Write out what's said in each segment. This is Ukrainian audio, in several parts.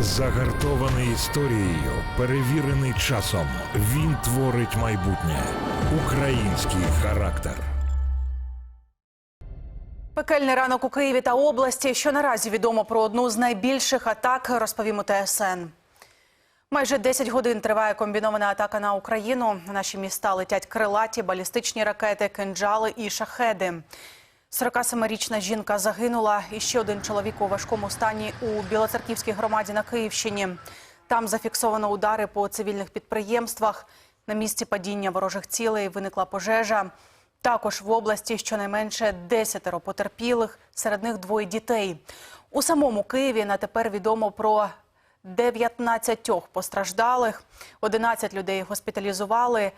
Загартований історією, перевірений часом. Він творить майбутнє. Український характер. Пекельний ранок у Києві та області. Що наразі відомо про одну з найбільших атак, розповімо ТСН. Майже 10 годин триває комбінована атака на Україну. На наші міста летять крилаті, балістичні ракети, кинджали і шахеди. 47-річна жінка загинула, і ще один чоловік у важкому стані у Білоцерківській громаді на Київщині. Там зафіксовано удари по цивільних підприємствах. На місці падіння ворожих цілей виникла пожежа. Також в області щонайменше 10 потерпілих, серед них двоє дітей. У самому Києві на тепер відомо про 19 постраждалих, 11 людей госпіталізували.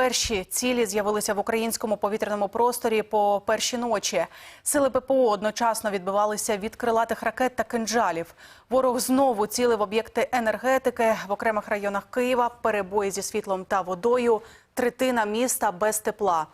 Перші цілі з'явилися в українському повітряному просторі по перші ночі. Сили ППО одночасно відбивалися від крилатих ракет та кинджалів. Ворог знову цілив об'єкти енергетики в окремих районах Києва. Перебої зі світлом та водою. Третина міста без тепла.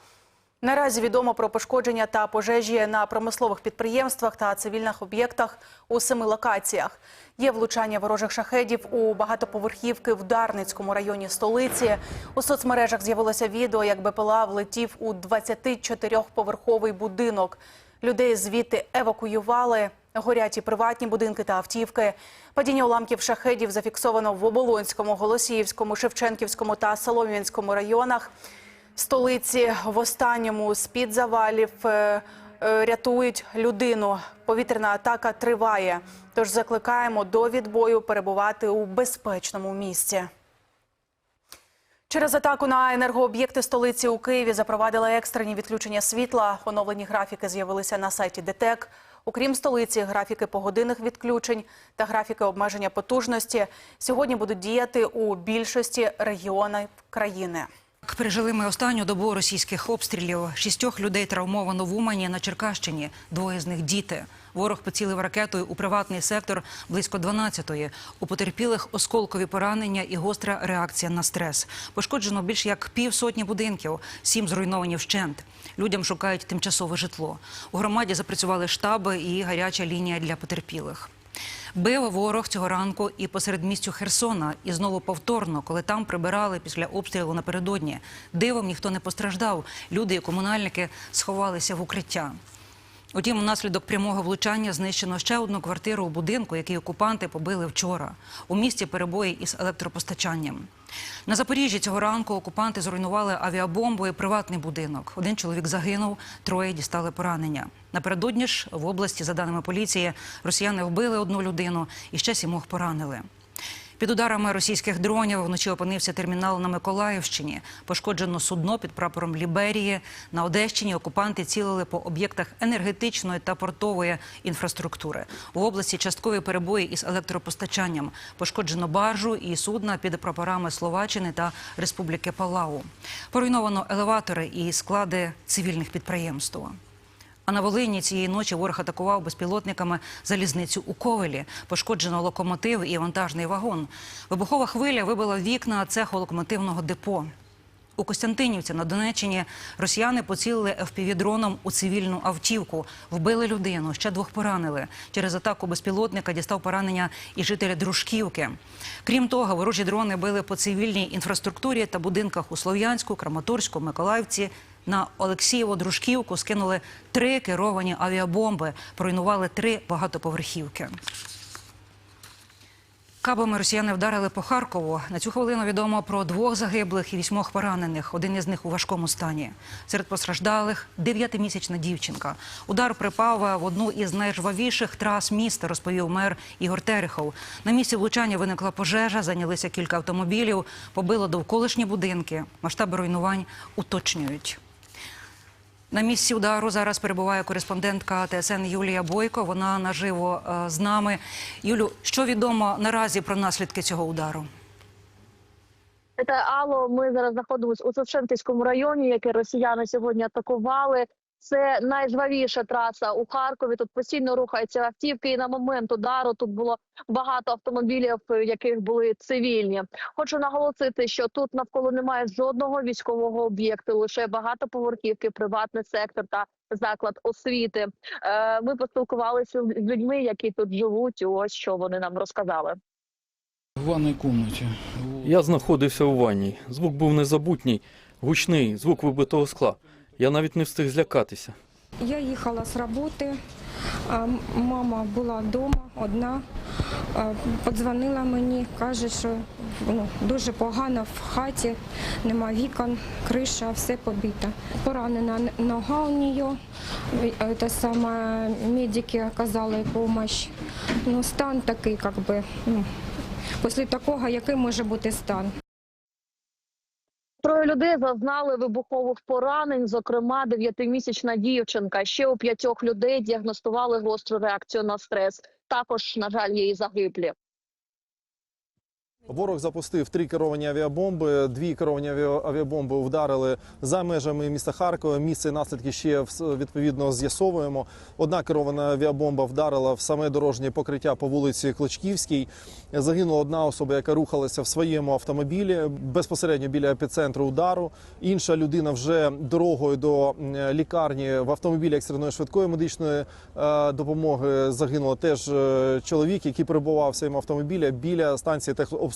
Наразі відомо про пошкодження та пожежі на промислових підприємствах та цивільних об'єктах у семи локаціях. Є влучання ворожих шахедів у багатоповерхівки в Дарницькому районі столиці. У соцмережах з'явилося відео, як БПЛА влетів у 24-поверховий будинок. Людей звідти евакуювали. Горять і приватні будинки та автівки. Падіння уламків шахедів зафіксовано в Оболонському, Голосіївському, Шевченківському та Солом'янському районах столиці в останньому з-під завалів е, е, рятують людину. Повітряна атака триває. Тож закликаємо до відбою перебувати у безпечному місці. Через атаку на енергооб'єкти столиці у Києві запровадили екстрені відключення світла. Оновлені графіки з'явилися на сайті ДТЕК. Окрім столиці, графіки погодинних відключень та графіки обмеження потужності сьогодні будуть діяти у більшості регіонів країни. Пережили ми останню добу російських обстрілів. Шістьох людей травмовано в Умані на Черкащині. Двоє з них діти. Ворог поцілив ракетою у приватний сектор близько 12-ї. У потерпілих осколкові поранення і гостра реакція на стрес. Пошкоджено більш як півсотні будинків, сім зруйновані вщент. Людям шукають тимчасове житло. У громаді запрацювали штаби і гаряча лінія для потерпілих. Бив ворог цього ранку і посеред місцю Херсона, і знову повторно, коли там прибирали після обстрілу напередодні. Дивом ніхто не постраждав. Люди і комунальники сховалися в укриття. Утім, внаслідок прямого влучання знищено ще одну квартиру у будинку, який окупанти побили вчора. У місті перебої із електропостачанням. На Запоріжжі цього ранку окупанти зруйнували авіабомбою приватний будинок. Один чоловік загинув, троє дістали поранення. Напередодні ж в області, за даними поліції, росіяни вбили одну людину і ще сімох поранили. Під ударами російських дронів вночі опинився термінал на Миколаївщині. Пошкоджено судно під прапором Ліберії. На Одещині окупанти цілили по об'єктах енергетичної та портової інфраструктури. У області часткові перебої із електропостачанням. Пошкоджено баржу і судна під прапорами Словаччини та Республіки Палау. Поруйновано елеватори і склади цивільних підприємств. А на Волині цієї ночі ворог атакував безпілотниками залізницю у Ковелі. Пошкоджено локомотив і вантажний вагон. Вибухова хвиля вибила вікна цеху локомотивного депо. У Костянтинівці на Донеччині росіяни поцілили ФПВ-дроном у цивільну автівку. Вбили людину, ще двох поранили. Через атаку безпілотника дістав поранення і жителі Дружківки. Крім того, ворожі дрони били по цивільній інфраструктурі та будинках у Слов'янську, Краматорську, Миколаївці. На Олексієво-Дружківку скинули три керовані авіабомби, поруйнували три багатоповерхівки. Кабами росіяни вдарили по Харкову. На цю хвилину відомо про двох загиблих і вісьмох поранених. Один із них у важкому стані. Серед постраждалих дев'ятимісячна дівчинка. Удар припав в одну із найжвавіших трас міста, розповів мер Ігор Терехов. На місці влучання виникла пожежа, зайнялися кілька автомобілів, побило довколишні будинки. Масштаби руйнувань уточнюють. На місці удару зараз перебуває кореспондентка ТСН Юлія Бойко. Вона наживо е, з нами. Юлю, що відомо наразі про наслідки цього удару? Це Алло. Ми зараз знаходимося у Шевченківському районі, який росіяни сьогодні атакували. Це найжвавіша траса у Харкові. Тут постійно рухаються автівки. І на момент удару тут було багато автомобілів, яких були цивільні. Хочу наголосити, що тут навколо немає жодного військового об'єкту, лише багатоповерхівки, приватний сектор та заклад освіти. Е, Ми поспілкувалися з людьми, які тут живуть. і Ось що вони нам розказали. В ванной комнате. Я знаходився у ванні. Звук був незабутній, гучний, звук вибитого скла. Я навіть не встиг злякатися. Я їхала з роботи, мама була вдома одна. Подзвонила мені, каже, що ну, дуже погано в хаті, нема вікон, криша, все побито. Поранена нога у неї, е, те саме медики оказали допомогу. Ну, стан такий, як би, ну, після такого, який може бути стан. Троє людей зазнали вибухових поранень, зокрема дев'ятимісячна дівчинка. Ще у п'ятьох людей діагностували гостру реакцію на стрес. Також, на жаль, є і загиблі. Ворог запустив три керовані авіабомби. Дві керовані авіабомби вдарили за межами міста Харкова. Місце наслідки ще відповідно з'ясовуємо. Одна керована авіабомба вдарила в саме дорожнє покриття по вулиці Клочківській. Загинула одна особа, яка рухалася в своєму автомобілі безпосередньо біля епіцентру удару. Інша людина вже дорогою до лікарні в автомобілі екстреної швидкої медичної е, допомоги загинула теж е, чоловік, який перебував в своєму автомобілі біля станції техобслуговування.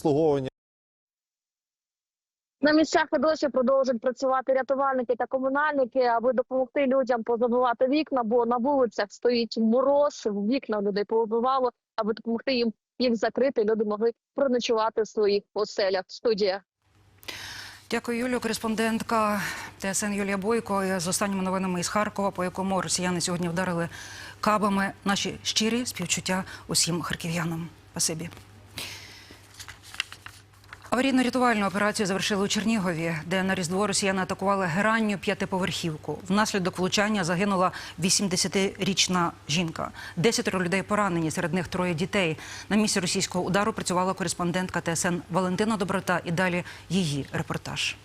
На місцях і досі продовжують працювати рятувальники та комунальники, аби допомогти людям позабивати вікна, бо на вулицях стоїть мороз, вікна людей повибивало, аби допомогти їм їх закрити. Люди могли проночувати в своїх оселях. Студія. Дякую, Юлію. Кореспондентка ТСН Юлія Бойко з останніми новинами із Харкова, по якому росіяни сьогодні вдарили кабами. Наші щирі співчуття усім харків'янам. Спасибі. Аварійно-рятувальну операцію завершили у Чернігові, де на Різдво росіяни атакували геранню п'ятиповерхівку. Внаслідок влучання загинула 80-річна жінка. Десятеро людей поранені, серед них троє дітей. На місці російського удару працювала кореспондентка ТСН Валентина Доброта. І далі її репортаж.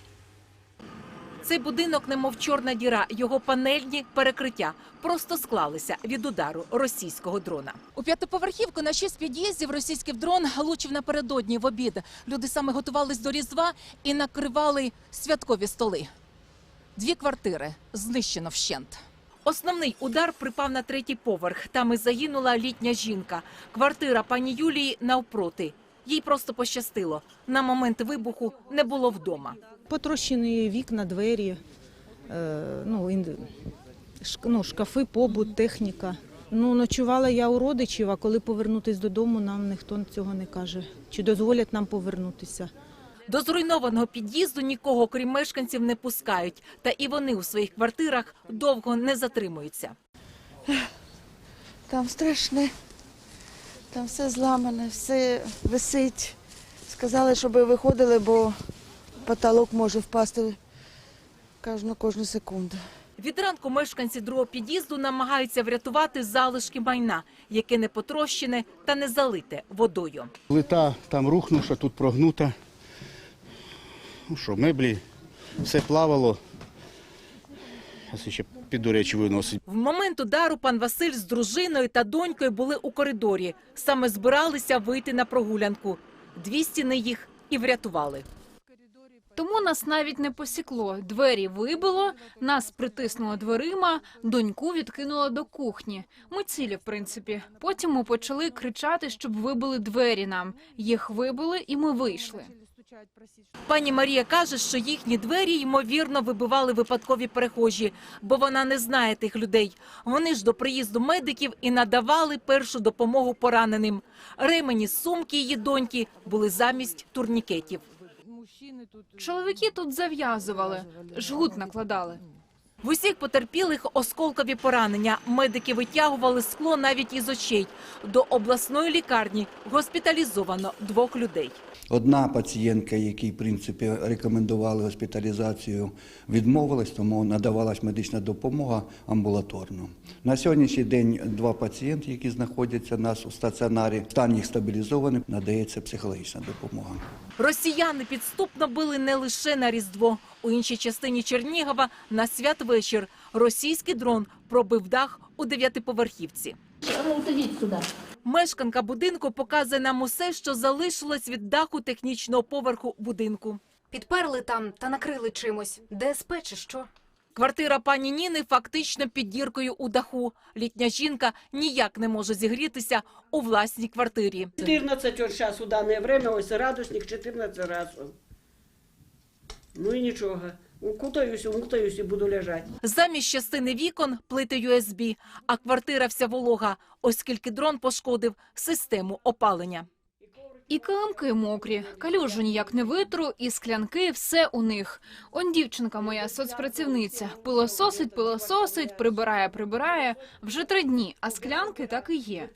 Цей будинок, немов чорна діра, його панельні перекриття просто склалися від удару російського дрона. У п'ятиповерхівку на шість під'їздів російський дрон влучив напередодні в обід. Люди саме готувались до різдва і накривали святкові столи. Дві квартири знищено вщент. Основний удар припав на третій поверх. Там і загинула літня жінка. Квартира пані Юлії навпроти. Їй просто пощастило. На момент вибуху не було вдома. Потрощені вікна, двері, е, ну, ну, шкафи, побут, техніка. Ну, ночувала я у родичів, а коли повернутися додому, нам ніхто цього не каже. Чи дозволять нам повернутися? До зруйнованого під'їзду нікого, крім мешканців, не пускають. Та і вони у своїх квартирах довго не затримуються. Там страшне, там все зламане, все висить. Сказали, щоб виходили, бо потолок може впасти кожну, кожну секунду. Від ранку мешканці другого під'їзду намагаються врятувати залишки майна, яке не потрощене та не залите водою. Плита там рухнувша, тут прогнута. Ну що, меблі, все плавало. Ще піду речі виносить. В момент удару пан Василь з дружиною та донькою були у коридорі. Саме збиралися вийти на прогулянку. Дві стіни їх і врятували. Тому нас навіть не посікло. Двері вибило, нас притиснуло дверима, доньку відкинуло до кухні. Ми цілі, в принципі. Потім ми почали кричати, щоб вибили двері нам. Їх вибили, і ми вийшли. Пані Марія каже, що їхні двері ймовірно вибивали випадкові перехожі, бо вона не знає тих людей. Вони ж до приїзду медиків і надавали першу допомогу пораненим. Ремені, сумки її доньки були замість турнікетів. Чоловіки тут зав'язували, жгут накладали. В усіх потерпілих осколкові поранення. Медики витягували скло навіть із очей. До обласної лікарні госпіталізовано двох людей. Одна пацієнтка, якій в принципі рекомендували госпіталізацію, відмовилась, тому надавалась медична допомога амбулаторно. На сьогоднішній день два пацієнти, які знаходяться у нас у стаціонарі, стан їх стабілізований, надається психологічна допомога. Росіяни підступно били не лише на Різдво. У іншій частині Чернігова на святвечір російський дрон пробив дах у дев'ятиповерхівці. Мешканка будинку показує нам усе, що залишилось від даху технічного поверху будинку. Підперли там та накрили чимось. ДСП чи що? Квартира пані Ніни фактично під діркою у даху. Літня жінка ніяк не може зігрітися у власній квартирі. 14 от зараз у дане время, ось радусник 14 разів. Ну і нічого. Укутаюсь, умутаюсь і буду лежати. Замість частини вікон плити USB, а квартира вся волога, оскільки дрон пошкодив систему опалення. І килимки мокрі, калюжу ніяк не витру, і склянки все у них. Он дівчинка моя, соцпрацівниця, пилососить, пилососить, прибирає, прибирає. Вже три дні, а склянки так і є.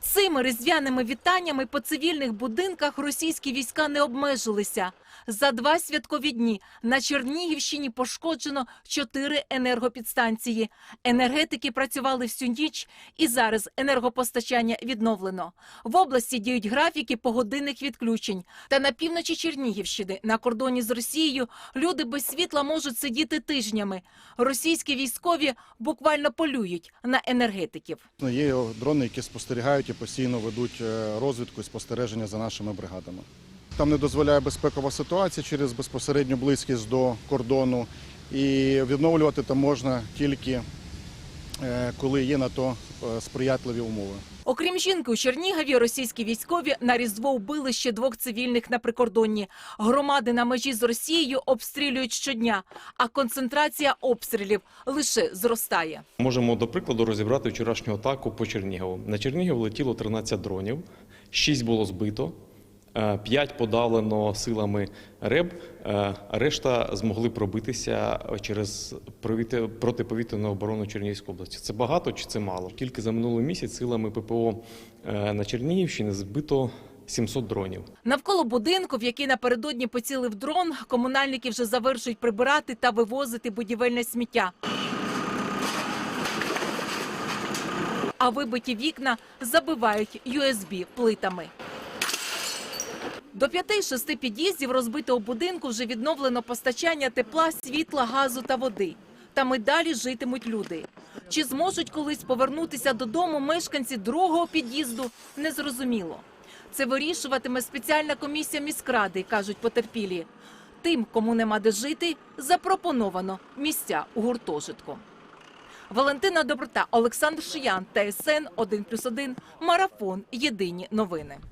Цими різдвяними вітаннями по цивільних будинках російські війська не обмежилися. За два святкові дні на Чернігівщині пошкоджено чотири енергопідстанції. Енергетики працювали всю ніч, і зараз енергопостачання відновлено. В області діють графіки погодинних відключень. Та на півночі Чернігівщини, на кордоні з Росією, люди без світла можуть сидіти тижнями. Російські військові буквально полюють на енергетиків. Ну, Є дрони, які спостерігають і постійно ведуть е, розвідку і спостереження за нашими бригадами. Там не дозволяє безпекова ситуація через безпосередню близькість до кордону. І відновлювати там можна тільки е, коли є на то е, сприятливі умови. Окрім жінки у Чернігові, російські військові на Різдво вбили ще двох цивільних на прикордонні. Громади на межі з Росією обстрілюють щодня, а концентрація обстрілів лише зростає. Можемо, до прикладу, розібрати вчорашню атаку по Чернігову. На Чернігів летіло 13 дронів, 6 було збито, 5 подавлено силами РЕБ, е, решта змогли пробитися через протиповітряну оборону Чернігівської області. Це багато чи це мало? Тільки за минулий місяць силами ППО е, на Чернігівщині збито 700 дронів. Навколо будинку, в який напередодні поцілив дрон, комунальники вже завершують прибирати та вивозити будівельне сміття. А вибиті вікна забивають USB-плитами. До п'яти-шести під'їздів розбитого будинку вже відновлено постачання тепла, світла, газу та води. Там і далі житимуть люди. Чи зможуть колись повернутися додому мешканці другого під'їзду, незрозуміло. Це вирішуватиме спеціальна комісія міськради, кажуть потерпілі. Тим, кому нема де жити, запропоновано місця у гуртожитку. Валентина Доброта, Олександр Шиян, ТСН 1+,1, Марафон. Єдині новини.